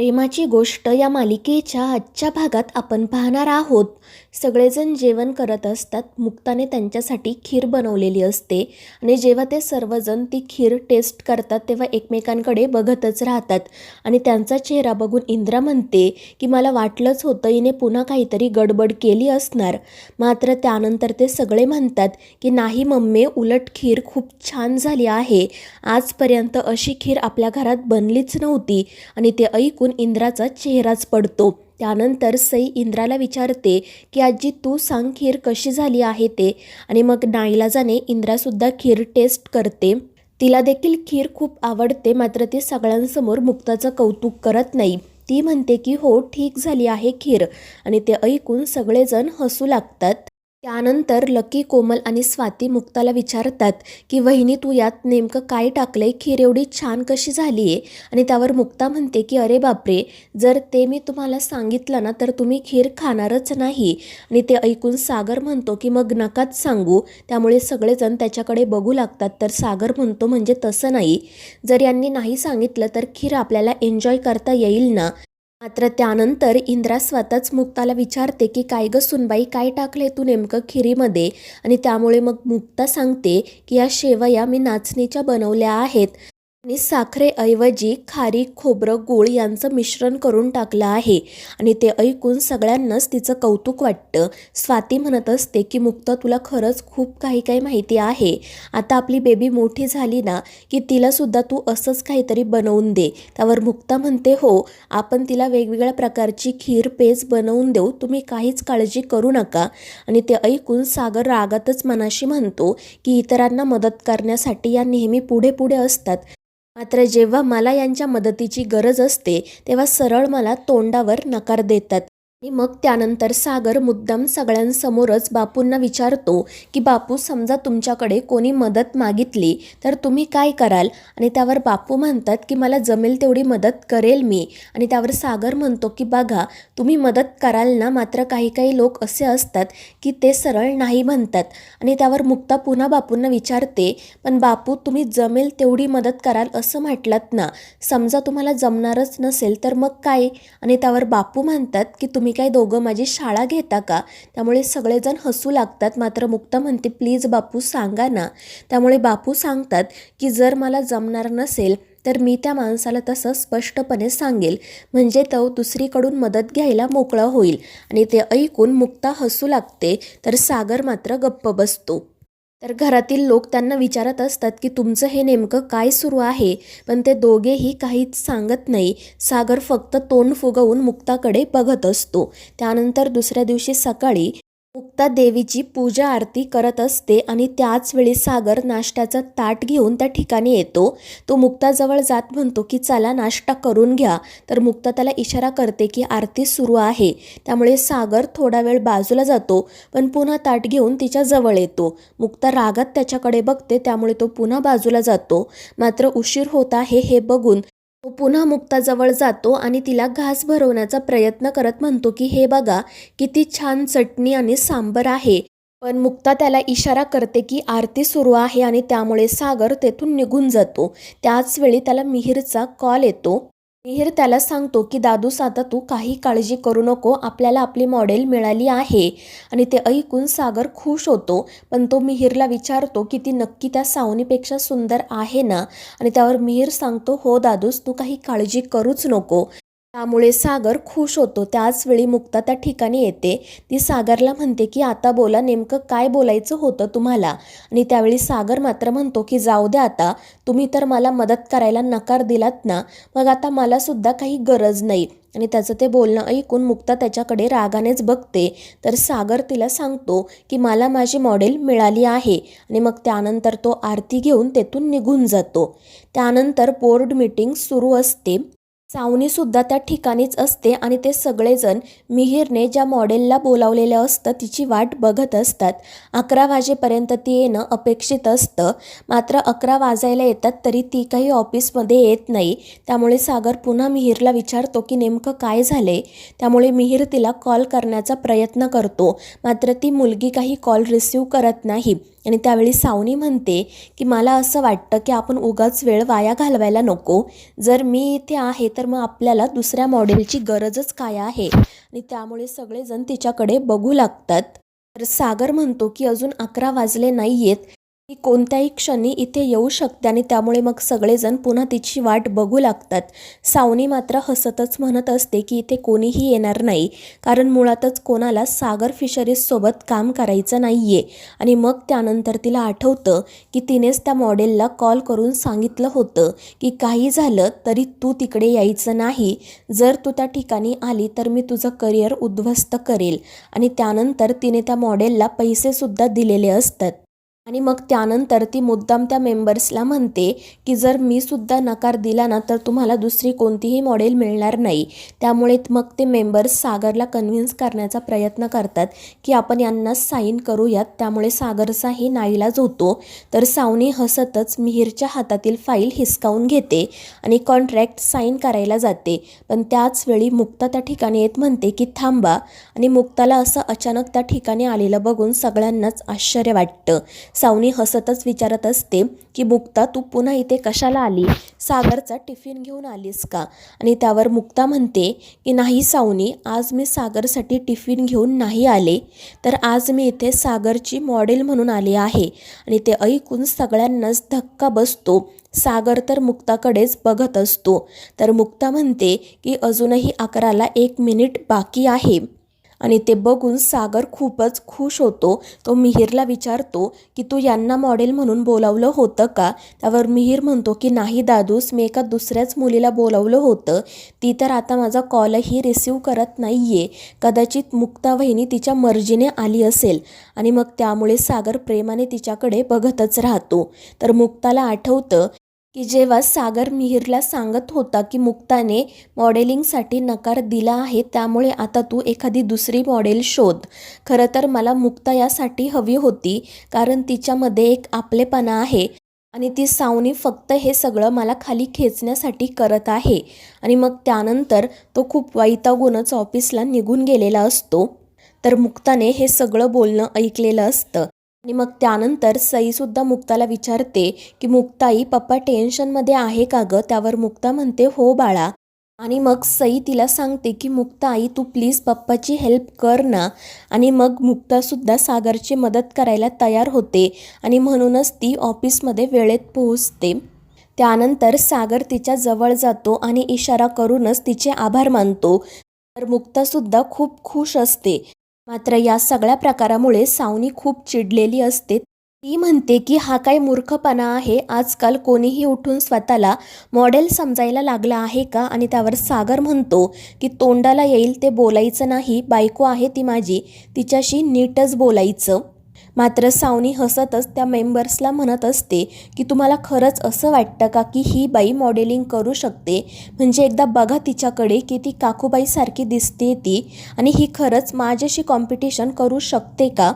प्रेमाची गोष्ट या मालिकेच्या आजच्या भागात आपण पाहणार आहोत. सगळेजण जेवण करत असतात. मुक्ताने त्यांच्यासाठी खीर बनवलेली असते. आणि जेव्हा ते सर्वजण ती खीर टेस्ट करतात तेव्हा एकमेकांकडे बघतच राहतात. आणि त्यांचा चेहरा बघून इंद्रा म्हणते की मला वाटलंच होतं हिने पुन्हा काहीतरी गडबड केली असणार. मात्र त्यानंतर ते सगळे म्हणतात की नाही मम्मी उलट खीर खूप छान झाली आहे. आजपर्यंत अशी खीर आपल्या घरात बनलीच नव्हती. आणि ते ऐकून इंद्राचा चेहराच पडतो. त्यानंतर सई इंद्राला विचारते की आजी तू सांग खीर कशी झाली आहे ते? आणि मग नाईलाजाने इंद्रासुद्धा खीर टेस्ट करते. तिला देखील खीर खूप आवडते मात्र ती सगळ्यांसमोर मुक्ताचं कौतुक करत नाही. ती म्हणते की हो ठीक झाली आहे खीर. आणि ते ऐकून सगळेजण हसू लागतात. त्यानंतर लकी कोमल आणि स्वाती मुक्ताला विचारतात की वहिनी तू यात नेमकं काय टाकलंय? खीर एवढी छान कशी झाली आहे आणि त्यावर मुक्ता म्हणते की अरे बापरे जर ते मी तुम्हाला सांगितलं ना तर तुम्ही खीर खाणारच नाही. आणि ते ऐकून सागर म्हणतो की मग नकाच सांगू. त्यामुळे सगळेजण त्याच्याकडे बघू लागतात तर सागर म्हणतो म्हणजे तसं नाही. जर यांनी नाही सांगितलं तर खीर आपल्याला एन्जॉय करता येईल ना? मात्र त्यानंतर इंद्रा स्वतःच मुक्ताला विचारते की काय ग सुनबाई काय टाकले तू नेमकं खिरीमध्ये? आणि त्यामुळे मग मुक्ता सांगते की या शेवया मी नाचणीच्या बनवल्या आहेत. आणि साखरेऐवजी खारी खोबरं गूळ यांचं मिश्रण करून टाकलं आहे. आणि ते ऐकून सगळ्यांनाच तिचं कौतुक वाटतं. स्वाती म्हणत असते की मुक्ता तुला खरंच खूप काही काही माहिती आहे. आता आपली बेबी मोठी झाली ना की तिलासुद्धा तू असंच काहीतरी बनवून दे. त्यावर मुक्ता म्हणते हो आपण तिला वेगवेगळ्या प्रकारची खीर पेज बनवून देऊ. तुम्ही काहीच काळजी करू नका. आणि ते ऐकून सागर रागातच मनाशी म्हणतो की इतरांना मदत करण्यासाठी या नेहमी पुढे पुढे असतात. मात्र जेव्हा मला यांच्या मदतीची गरज असते तेव्हा सरळ मला तोंडावर नकार देतात. आणि मग त्यानंतर सागर मुद्दाम सगळ्यांसमोरच बापूंना विचारतो की बापू समजा तुमच्याकडे कोणी मदत मागितली तर तुम्ही काय कराल? आणि त्यावर बापू म्हणतात की मला जमेल तेवढी मदत करेल मी. आणि त्यावर सागर म्हणतो की बघा तुम्ही मदत कराल ना मात्र काही काही लोक असे असतात की ते सरळ नाही म्हणतात. आणि त्यावर मुक्ता पुन्हा बापूंना विचारते पण बापू तुम्ही जमेल तेवढी मदत कराल असं म्हटलात ना समजा तुम्हाला जमणारच नसेल तर मग काय? आणि त्यावर बापू म्हणतात की तुम्ही काय दोघं माझी शाळा घेता का? त्यामुळे सगळेजण हसू लागतात. मात्र मुक्ता म्हणते प्लीज बापू सांगा ना. त्यामुळे बापू सांगतात की जर मला जमणार नसेल तर मी त्या माणसाला तसं स्पष्टपणे सांगेल. म्हणजे तो दुसरीकडून मदत घ्यायला मोकळा होईल. आणि ते ऐकून मुक्ता हसू लागते. तर सागर मात्र गप्प बसतो. तर घरातील लोक त्यांना विचारत असतात की तुमचं हे नेमकं काय सुरू आहे? पण ते दोघेही काहीच सांगत नाही. सागर फक्त तोंड फुगवून मुक्ताकडे बघत असतो. त्यानंतर दुसऱ्या दिवशी सकाळी मुक्ता देवीची पूजा आरती करत असते आणि त्याच वेळी सागर नाश्त्याचं ताट घेऊन त्या ठिकाणी येतो. तो मुक्ताजवळ जात म्हणतो की चला नाश्ता करून घ्या. तर मुक्ता त्याला इशारा करते की आरती सुरू आहे. त्यामुळे सागर थोडा वेळ बाजूला जातो पण पुन्हा ताट घेऊन तिच्या जवळ येतो. मुक्ता रागात त्याच्याकडे बघते त्यामुळे तो पुन्हा बाजूला जातो. मात्र उशीर होत आहे हे बघून तो पुन्हा मुक्ताजवळ जातो आणि तिला घास भरवण्याचा प्रयत्न करत म्हणतो की हे बघा किती छान चटणी आणि सांबर आहे. पण मुक्ता त्याला इशारा करते की आरती सुरू आहे आणि त्यामुळे सागर तेथून निघून जातो. त्याच वेळी त्याला मिहीरचा कॉल येतो. मिहीर त्याला सांगतो की दादूस आता तू काही काळजी करू नको. आपल्याला आपली मॉडेल मिळाली आहे. आणि ते ऐकून सागर खुश होतो. पण तो मिहीरला विचारतो की ती नक्की त्या सावनीपेक्षा सुंदर आहे ना? आणि त्यावर मिहीर सांगतो हो दादूस तू काही काळजी करूच नको. त्यामुळे सागर खुश होतो. त्याचवेळी मुक्ता त्या ठिकाणी येते. ती सागरला म्हणते की आता बोला नेमकं काय बोलायचं होतं तुम्हाला? आणि त्यावेळी सागर मात्र म्हणतो की जाऊ द्या आता. तुम्ही तर मला मदत करायला नकार दिलात ना. मग आता मला सुद्धा काही गरज नाही. आणि त्याचं ते बोलणं ऐकून मुक्ता त्याच्याकडे रागानेच बघते. तर सागर तिला सांगतो की मला माझी मॉडेल मिळाली आहे. आणि मग त्यानंतर तो आरती घेऊन तेथून निघून जातो. त्यानंतर बोर्ड मीटिंग सुरू असते. सावनीसुद्धा त्या ठिकाणीच असते आणि ते सगळेजण मिहीरने ज्या मॉडेलला बोलावलेलं असतं तिची वाट बघत असतात. अकरा वाजेपर्यंत ती येणं अपेक्षित असतं. मात्र अकरा वाजायला येतात तरी ती काही ऑफिसमध्ये येत नाही. त्यामुळे सागर पुन्हा मिहीरला विचारतो की नेमकं काय झाले त्यामुळे मिहीर तिला कॉल करण्याचा प्रयत्न करतो. मात्र ती मुलगी काही कॉल रिसीव करत नाही. आणि त्यावेळी सावनी म्हणते की मला असं वाटतं की आपण उगाच वेळ वाया घालवायला नको. जर मी इथे आहे तर मग आपल्याला दुसऱ्या मॉडेलची गरजच काय आहे? आणि त्यामुळे सगळेजण तिच्याकडे बघू लागतात. तर सागर म्हणतो की अजून अकरा वाजले नाही आहेत ती कोणत्याही क्षणी इथे येऊ शकते आणि त्यामुळे मग सगळेजण पुन्हा तिची वाट बघू लागतात. सावनी मात्र हसतच म्हणत असते की इथे कोणीही येणार नाही कारण मुळातच कोणाला सागर फिशरीजसोबत काम करायचं नाही आहे आणि मग त्यानंतर तिला आठवतं की तिनेच त्या मॉडेलला कॉल करून सांगितलं होतं की काही झालं तरी तू तिकडे यायचं नाही. जर तू त्या ठिकाणी आली तर मी तुझं करिअर उद्ध्वस्त करेल. आणि त्यानंतर तिने त्या मॉडेलला पैसेसुद्धा दिलेले असतात. आणि मग त्यानंतर ती मुद्दाम त्या मेंबर्सला म्हणते की जर मी सुद्धा नकार दिला ना तर तुम्हाला दुसरी कोणतीही मॉडेल मिळणार नाही. त्यामुळे मग ते मेंबर्स सागरला कन्व्हिन्स करण्याचा प्रयत्न करतात की आपण यांना साईन करूयात. त्यामुळे सागरचाही नाईलाज होतो. तर सावनी हसतच मिहीरच्या हातातील फाईल हिसकावून घेते आणि कॉन्ट्रॅक्ट साईन करायला जाते. पण त्याच वेळी मुक्ता त्या ठिकाणी येत म्हणते की थांबा. आणि मुक्ताला असं अचानक त्या ठिकाणी आलेलं बघून सगळ्यांनाच आश्चर्य वाटतं. सावनी हसतच विचारत असते की मुक्ता तू पुन्हा इथे कशाला आली? सागरचा टिफिन घेऊन आलीस का? आणि त्यावर मुक्ता म्हणते की नाही सावनी आज मी सागरसाठी टिफिन घेऊन नाही आले. तर आज मी इथे सागरची मॉडेल म्हणून आले आहे आणि ते ऐकून सगळ्यांनाच धक्का बसतो. सागर तर मुक्ताकडेच बघत असतो. तर मुक्ता म्हणते की अजूनही अकराला एक मिनिट बाकी आहे. आणि ते बघून सागर खूपच खुश होतो. तो मिहीरला विचारतो की तू यांना मॉडेल म्हणून बोलावलं होतं का? त्यावर मिहीर म्हणतो की नाही दादूस मी एका दुसऱ्याच मुलीला बोलावलं होतं. ती तर आता माझा कॉलही रिसीव करत नाही आहे कदाचित मुक्ता वहिनी तिच्या मर्जीने आली असेल. आणि मग त्यामुळे सागर प्रेमाने तिच्याकडे बघतच राहतो. तर मुक्ताला आठवतं की जेव्हा सागर मिहीरला सांगत होता की मुक्ताने मॉडेलिंगसाठी नकार दिला आहे त्यामुळे आता तू एखादी दुसरी मॉडेल शोध. खरं तर मला मुक्ता यासाठी हवी होती कारण तिच्यामध्ये एक आपलेपणा आहे आणि ती सावनी फक्त हे सगळं मला खाली खेचण्यासाठी करत आहे. आणि मग त्यानंतर तो खूप वैतागूनच ऑफिसला निघून गेलेला असतो. तर मुक्ताने हे सगळं बोलणं ऐकलेलं असतं. आणि मग त्यानंतर सईसुद्धा मुक्ताला विचारते की मुक्ताई पप्पा टेन्शनमध्ये आहे का गं? त्यावर मुक्ता म्हणते हो बाळा. आणि मग सई तिला सांगते की मुक्ता आई तू प्लीज पप्पाची हेल्प कर ना. आणि मग मुक्तासुद्धा सागरची मदत करायला तयार होते आणि म्हणूनच ती ऑफिसमध्ये वेळेत पोहोचते. त्यानंतर सागर तिच्या जवळ जातो आणि इशारा करूनच तिचे आभार मानतो. तर मुक्तासुद्धा खूप खुश असते. मात्र या सगळ्या प्रकारामुळे सावनी खूप चिडलेली असते. ती म्हणते की हा काय मूर्खपणा आहे. आजकाल कोणीही उठून स्वतःला मॉडेल समजायला लागला आहे का? आणि त्यावर सागर म्हणतो की तोंडाला येईल ते बोलायचं नाही. बायको आहे ती माझी. तिच्याशी नीटच बोलायचं. मात्र सावनी हसतच त्या मेंबर्सला म्हणत असते की तुम्हाला खरंच असं वाटतं का की ही बाई मॉडेलिंग करू शकते? म्हणजे एकदा बघा तिच्याकडे की ती काकूबाईसारखी दिसते ती आणि ही खरंच माझ्याशी कॉम्पिटिशन करू शकते का?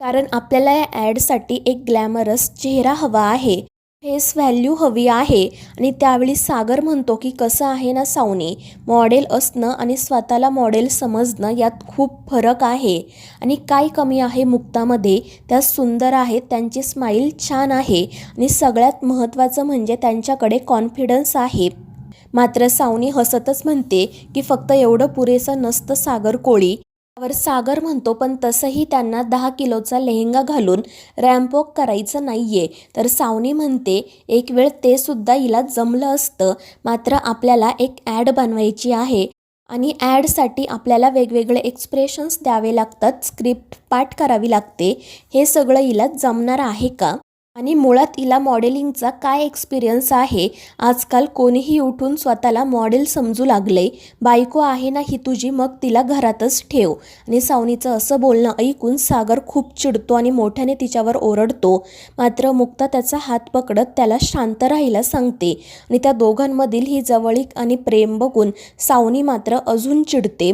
कारण आपल्याला या ॲडसाठी एक ग्लॅमरस चेहरा हवा आहे. फेस व्हॅल्यू हवी आहे आणि त्यावेळी सागर म्हणतो की कसं आहे ना सावनी मॉडेल असणं आणि स्वतःला मॉडेल समजणं यात खूप फरक आहे आणि काय कमी आहे मुक्तामध्ये? त्या सुंदर आहेत त्यांची स्माईल छान आहे आणि सगळ्यात महत्त्वाचं म्हणजे त्यांच्याकडे कॉन्फिडन्स आहे. मात्र सावनी हसतच म्हणते की फक्त एवढं पुरेसं नसतं सागर कोळी. त्यावर सागर म्हणतो पण तसंही त्यांना दहा किलोचा लेहंगा घालून रॅम्पवॉक करायचं नाहीये तर सावनी म्हणते एक वेळ ते सुद्धा हिला जमलं असतं. मात्र आपल्याला एक ॲड बनवायची आहे. आणि ॲडसाठी आपल्याला वेगवेगळे एक्सप्रेशन्स द्यावे लागतात. स्क्रिप्ट पाठ करावी लागते. हे सगळं हिला जमणार आहे का? आणि मुळात हिला मॉडेलिंगचा काय एक्सपिरियन्स आहे? आजकाल कोणीही उठून स्वतःला मॉडेल समजू लागले बायको आहे ना ही तुझी मग तिला घरातच ठेव. आणि सावनीचं असं बोलणं ऐकून सागर खूप चिडतो आणि मोठ्याने तिच्यावर ओरडतो. मात्र मुक्ता त्याचा हात पकडत त्याला शांत राहायला सांगते. आणि त्या दोघांमधील ही जवळीक आणि प्रेम बघून सावनी मात्र अजून चिडते.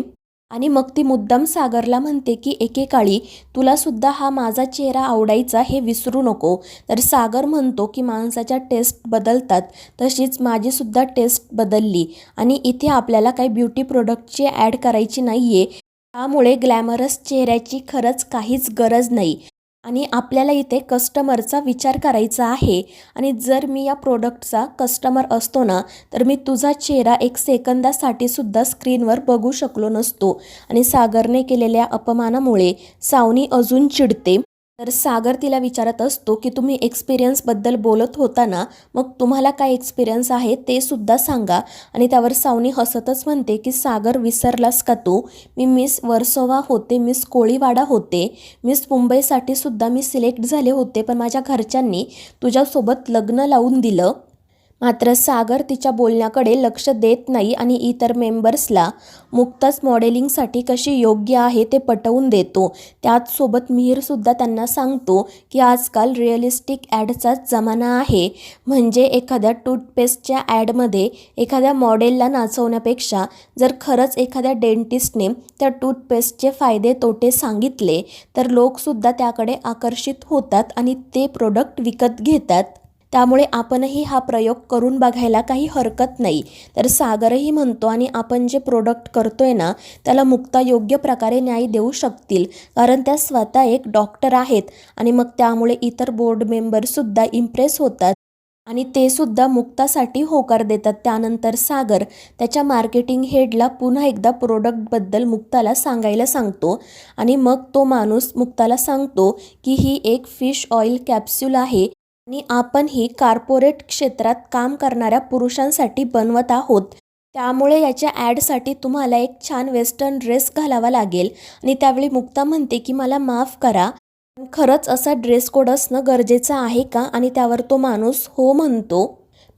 आणि मग ती मुद्दाम सागरला म्हणते की एकेकाळी तुलासुद्धा हा माझा चेहरा आवडायचा हे विसरू नको तर सागर म्हणतो की माणसाच्या टेस्ट बदलतात. तशीच माझीसुद्धा टेस्ट बदलली. आणि इथे आपल्याला काही ब्युटी प्रोडक्टची ॲड करायची नाही आहे त्यामुळे ग्लॅमरस चेहऱ्याची खरंच काहीच गरज नाही. आणि आपल्याला इथे कस्टमरचा विचार करायचा आहे. आणि जर मी या प्रोडक्टचा कस्टमर असतो ना तर मी तुझा चेहरा एक सेकंदासाठी सुद्धा स्क्रीनवर बघू शकलो नसतो. आणि सागरने केलेल्या अपमानामुळे सावनी अजून चिडते. तर सागर तिला विचारत असतो की तुम्ही एक्सपिरियन्सबद्दल बोलत होता ना मग तुम्हाला काय एक्सपिरियन्स आहे ते सुद्धा सांगा. आणि त्यावर सावनी हसतच म्हणते की सागर विसरलास का तू? मी मिस वर्सोवा होते मिस कोळीवाडा होते मिस मुंबईसाठी सुद्धा मी सिलेक्ट झाले होते पण माझ्या घरच्यांनी तुझ्यासोबत लग्न लावून दिलं. मात्र सागर तिच्या बोलण्याकडे लक्ष देत नाही आणि इतर मेंबर्सला मुक्ताच मॉडेलिंगसाठी कशी योग्य आहे ते पटवून देतो. त्याचसोबत मिहीरसुद्धा त्यांना सांगतो की आजकाल रिअलिस्टिक ॲडचाच जमाना आहे. म्हणजे एखाद्या टूथपेस्टच्या ॲडमध्ये एखाद्या मॉडेलला नाचवण्यापेक्षा जर खरंच एखाद्या डेंटिस्टने त्या टूथपेस्टचे फायदे तोटे सांगितले तर लोकसुद्धा त्याकडे आकर्षित होतात आणि ते प्रोडक्ट विकत घेतात. त्यामुळे आपणही हा प्रयोग करून बघायला काही हरकत नाही. तर सागरही म्हणतो आणि आपण जे प्रोडक्ट करतोय ना त्याला मुक्ता योग्य प्रकारे न्याय देऊ शकतील. कारण त्या स्वतः एक डॉक्टर आहेत. आणि मग त्यामुळे इतर बोर्ड मेंबरसुद्धा इम्प्रेस होतात. आणि ते सुद्धा मुक्तासाठी होकार देतात. त्यानंतर सागर त्याच्या मार्केटिंग हेडला पुन्हा एकदा प्रोडक्टबद्दल मुक्ताला सांगायला सांगतो. आणि मग तो माणूस मुक्ताला सांगतो की ही एक फिश ऑइल कॅप्सूल आहे. आणि आपण ही कार्पोरेट क्षेत्रात काम करणाऱ्या पुरुषांसाठी बनवत आहोत. त्यामुळे याच्या ॲडसाठी तुम्हाला एक छान वेस्टर्न ड्रेस घालावा लागेल. आणि त्यावेळी मुक्ता म्हणते की मला माफ करा पण खरंच असा ड्रेस कोड असणं गरजेचं आहे का? आणि त्यावर तो माणूस हो म्हणतो.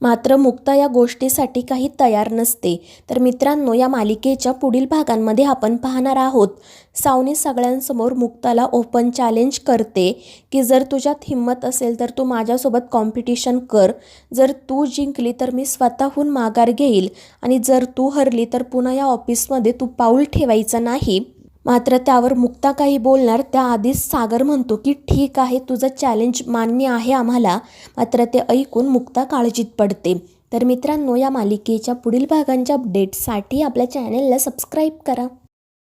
मात्र मुक्ता या गोष्टीसाठी काही तयार नसते. तर मित्रांनो या मालिकेच्या पुढील भागांमध्ये आपण पाहणार आहोत. सावनी सगळ्यांसमोर मुक्ताला ओपन चॅलेंज करते की जर तुझ्यात हिंमत असेल तर तू माझ्यासोबत कॉम्पिटिशन कर. जर तू जिंकली तर मी स्वतःहून माघार घेईल. आणि जर तू हरली तर पुन्हा या ऑफिसमध्ये तू पाऊल ठेवायचं नाही. मात्र त्यावर मुक्ता काही बोलणार त्याआधीच सागर म्हणतो की ठीक आहे तुझं चॅलेंज मान्य आहे आम्हाला मात्र ते ऐकून मुक्ता काळजीत पडते. तर मित्रांनो या मालिकेच्या पुढील भागांच्या अपडेटसाठी आपल्या चॅनेलला सबस्क्राईब करा.